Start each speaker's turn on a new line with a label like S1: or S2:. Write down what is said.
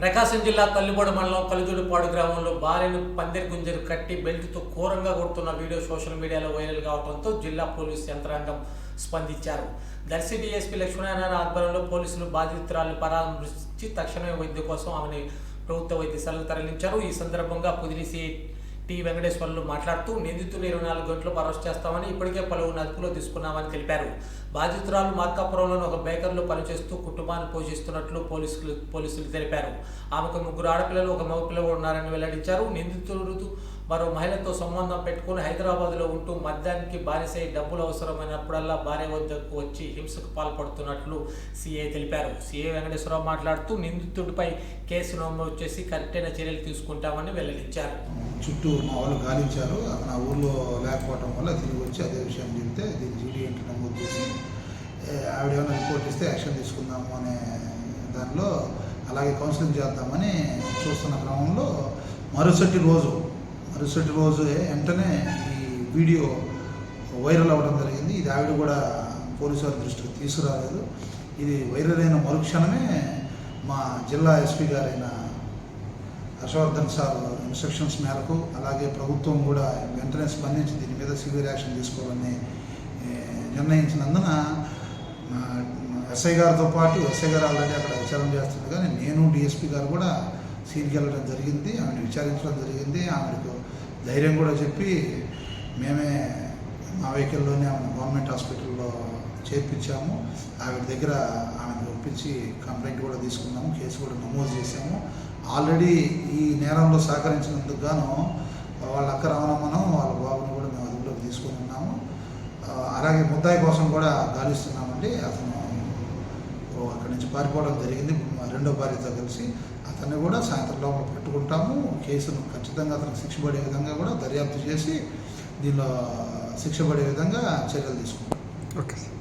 S1: ప్రకాశం జిల్లా తల్లిబోడు మండలం కలిజుడిపాడు గ్రామంలో భార్యను పందిరి గుంజరు కట్టి బెల్ట్తో ఘోరంగా కొడుతున్న వీడియో సోషల్ మీడియాలో వైరల్ కావడంతో జిల్లా పోలీసు యంత్రాంగం స్పందించారు. దర్శి డిఎస్పీ లక్ష్మీనారాయణ ఆధ్వర్యంలో పోలీసులు బాధితురాలను పరామర్శించి తక్షణమే వైద్య కోసం ఆమెను ప్రభుత్వ వైద్యశాలను తరలించారు. ఈ సందర్భంగా కుదిరిసి టి వెంకటేశ్వర్లు మాట్లాడుతూ నిందితులు ఇరవై నాలుగు గంటలు అరెస్ట్ చేస్తామని ఇప్పటికే పలువురు అదుపులో తీసుకున్నామని తెలిపారు. బాధితురాలు మార్కాపురంలోని ఒక బేకర్లో పనిచేస్తూ కుటుంబాన్ని పోషిస్తున్నట్లు పోలీసులు పోలీసులు తెలిపారు. ఆమెకు ముగ్గురు ఆడపిల్లలు ఒక మగపిల్లలు ఉన్నారని వెల్లడించారు. నిందితులు మరో మహిళతో సంబంధం పెట్టుకుని హైదరాబాద్లో ఉంటూ మద్యానికి బానిసై డబ్బులు అవసరమైనప్పుడల్లా భార్య వద్దకు వచ్చి హింసకు పాల్పడుతున్నట్లు సీఏ తెలిపారు. సీఏ వెంకటేశ్వరరావు మాట్లాడుతూ నిందితుడిపై కేసు నమోదు చేసి కరెక్టైన చర్యలు తీసుకుంటామని వెల్లడించారు.
S2: చుట్టూ మా వాళ్ళు గాలించారు. నా ఆ ఊర్లో లేకపోవటం వల్ల తిరిగి వచ్చి అదే విషయం చెప్తే దీన్ని జీడీ నమోదు చేసి ఆవిడ ఏమైనా రిపోర్ట్ ఇస్తే యాక్షన్ తీసుకుందాము అనే దానిలో అలాగే కౌన్సిలింగ్ చేద్దామని చూస్తున్న క్రమంలో మరుసటి రోజు మరుసటి రోజు వెంటనే ఈ వీడియో వైరల్ అవ్వడం జరిగింది. ఇది ఆవిడ కూడా పోలీసు వారి దృష్టికి తీసుకురాలేదు. ఇది వైరల్ అయిన మరుక్షణమే మా జిల్లా ఎస్పీ గారైన హర్షవర్ధన్ సార్ ఇన్స్ట్రక్షన్స్ మేరకు అలాగే ప్రభుత్వం కూడా వెంటనే స్పందించి దీని మీద సివియర్ యాక్షన్ తీసుకోవాలని నిర్ణయించినందున ఎస్ఐ గారితో పాటు ఎస్ఐ గారు ఆల్రెడీ అక్కడ విచారణ చేస్తుంది కానీ నేను డిఎస్పీ గారు కూడా సీన్కి వెళ్ళడం జరిగింది ఆమెను విచారించడం జరిగింది ఆమెకు ధైర్యం కూడా చెప్పి మేమే మా వెహికల్లోనే ఆమెను గవర్నమెంట్ హాస్పిటల్లో చేర్పించాము. ఆవిడ దగ్గర ఆమెను ఒప్పించి కంప్లైంట్ కూడా తీసుకున్నాము కేసు కూడా నమోదు చేశాము. ఆల్రెడీ ఈ నేరంలో సహకరించినందుకు గాను వాళ్ళ అక్క రమణమ్మను వాళ్ళ బాబుని కూడా మేము అదుపులోకి తీసుకొని ఉన్నాము. అలాగే ముద్దాయి కోసం కూడా గాలిస్తున్నామండి. అతను అక్కడి నుంచి పారిపోవడం జరిగింది. మా రెండో భార్యతో కలిసి అతన్ని కూడా సాయంత్రం లోపల పెట్టుకుంటాము. కేసును ఖచ్చితంగా అతనికి శిక్ష పడే విధంగా కూడా దర్యాప్తు చేసి దీనిలో శిక్ష పడే విధంగా చర్యలు తీసుకుంటాం.
S3: Okay sir.